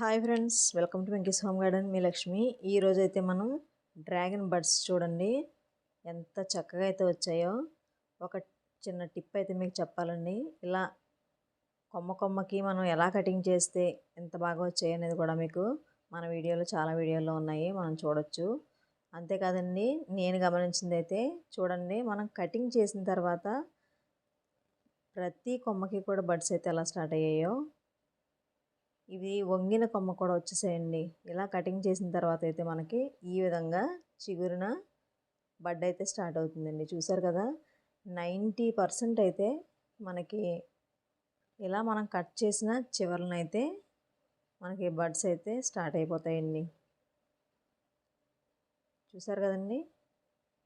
Hi friends welcome to Venky's home garden. మీ లక్ష్మి. ఈరోజు అయితే మనం డ్రాగన్ బర్డ్స్ చూడండి. ఎంత చక్కగా అయితే వచ్చాయో. ఒక చిన్న టిప్ అయితే మీకు చెప్పాలండి. ఇలా కొమ్మ కొమ్మకి మనం ఎలా కటింగ్ చేస్తే ఎంత బాగా వచ్చాయి అనేది కూడా మీకు మన వీడియోలో చాలా వీడియోలో ఉన్నాయి. మనం చూడొచ్చు. అంతేకాదండి నేను గమనించింది అయితే చూడండి మనం కటింగ్ చేసిన తర్వాత ప్రతి కొమ్మకి కూడా బడ్స్ అయితే ఎలా స్టార్ట్ అయ్యాయో. ఇది వంగిన కొమ్మ కూడా వచ్చేసేయండి. ఇలా కటింగ్ చేసిన తర్వాత అయితే మనకి ఈ విధంగా చిగురున బడ్ అయితే స్టార్ట్ అవుతుందండి. చూసారు కదా? నైంటీ పర్సెంట్ అయితే మనకి ఇలా మనం కట్ చేసిన చివరినైతే మనకి బడ్స్ అయితే స్టార్ట్ అయిపోతాయండి. చూసారు కదండి?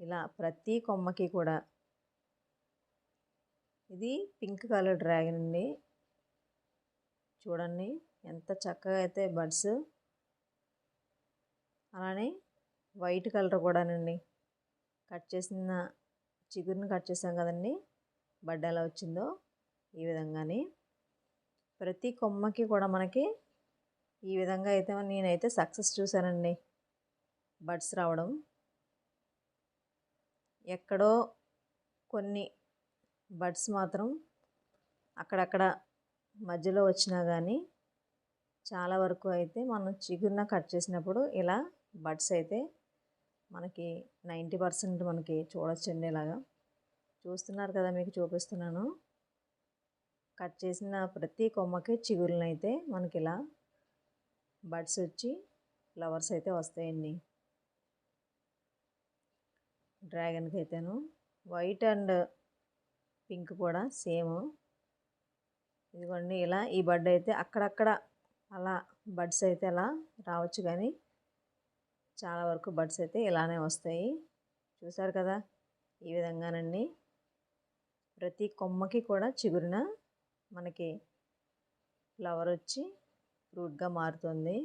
ఇలా ప్రతి కొమ్మకి కూడా ఇది పింక్ కలర్ డ్రాగన్ అండి. చూడండి. ఎంత చక్కగా అయితే బడ్స్. అలానే వైట్ కలర్ కూడానండి. కట్ చేసిన చిగురుని కట్ చేసాం కదండి. బడ్ ఎలా వచ్చిందో ఈ విధంగానే. ప్రతి కొమ్మకి కూడా మనకి ఈ విధంగా అయితే నేనైతే సక్సెస్ చూశానండి. బడ్స్ రావడం. ఎక్కడో కొన్ని బడ్స్ మాత్రం అక్కడక్కడ మధ్యలో వచ్చినా కానీ చాలా వరకు అయితే మనం చిగురున కట్ చేసినప్పుడు ఇలా బడ్స్ అయితే మనకి నైంటీ పర్సెంట్ మనకి చూడొచ్చండి ఇలాగా. చూస్తున్నారు కదా మీకు చూపిస్తున్నాను. కట్ చేసిన ప్రతి కొమ్మకి చిగురునైతే మనకి ఇలా బడ్స్ వచ్చి ఫ్లవర్స్ అయితే వస్తాయండి. డ్రాగన్కి అయితేను వైట్ అండ్ పింక్ కూడా సేమ్. ఇదిగోండి ఇలా ఈ బడ్ అయితే అక్కడక్కడ అలా బడ్స్ అయితే అలా రావచ్చు కానీ చాలా వరకు బడ్స్ అయితే ఇలానే వస్తాయి. చూసారు కదా? ఈ విధంగానండి. ప్రతి కొమ్మకి కూడా చిగురున మనకి ఫ్లవర్ వచ్చి ఫ్రూట్గా మారుతుంది.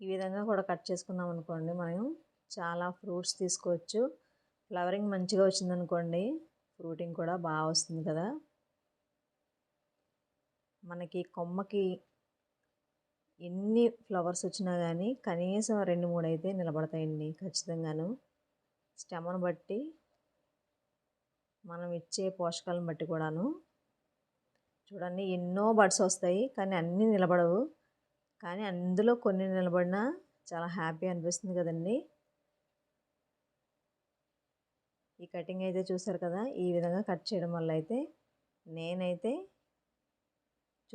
ఈ విధంగా కూడా కట్ చేసుకున్నాం అనుకోండి మనం చాలా ఫ్రూట్స్ తీసుకోవచ్చు. ఫ్లవరింగ్ మంచిగా వచ్చిందనుకోండి ఫ్రూటింగ్ కూడా బాగా వస్తుంది కదా? మనకి కొమ్మకి ఎన్ని ఫ్లవర్స్ వచ్చినా కానీ కనీసం రెండు మూడు అయితే నిలబడతాయండి ఖచ్చితంగాను. స్టెమను బట్టి మనం ఇచ్చే పోషకాలను బట్టి కూడాను. చూడండి ఎన్నో బర్డ్స్ వస్తాయి కానీ అన్నీ నిలబడవు. కానీ అందులో కొన్ని నిలబడినా చాలా హ్యాపీ అనిపిస్తుంది కదండి. ఈ కటింగ్ అయితే చూసారు కదా ఈ విధంగా కట్ చేయడం వల్ల అయితే నేనైతే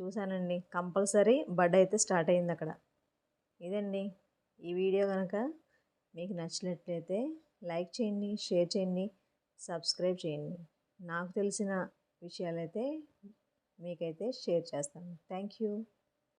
చూశానండి. కంపల్సరీ బడ్ అయితే స్టార్ట్ అయింది అక్కడ. ఇదండి. ఈ వీడియో కనుక మీకు నచ్చినట్లయితే లైక్ చేయండి షేర్ చేయండి సబ్స్క్రైబ్ చేయండి. నాకు తెలిసిన విషయాలైతే మీకైతే షేర్ చేస్తాను. Thank you.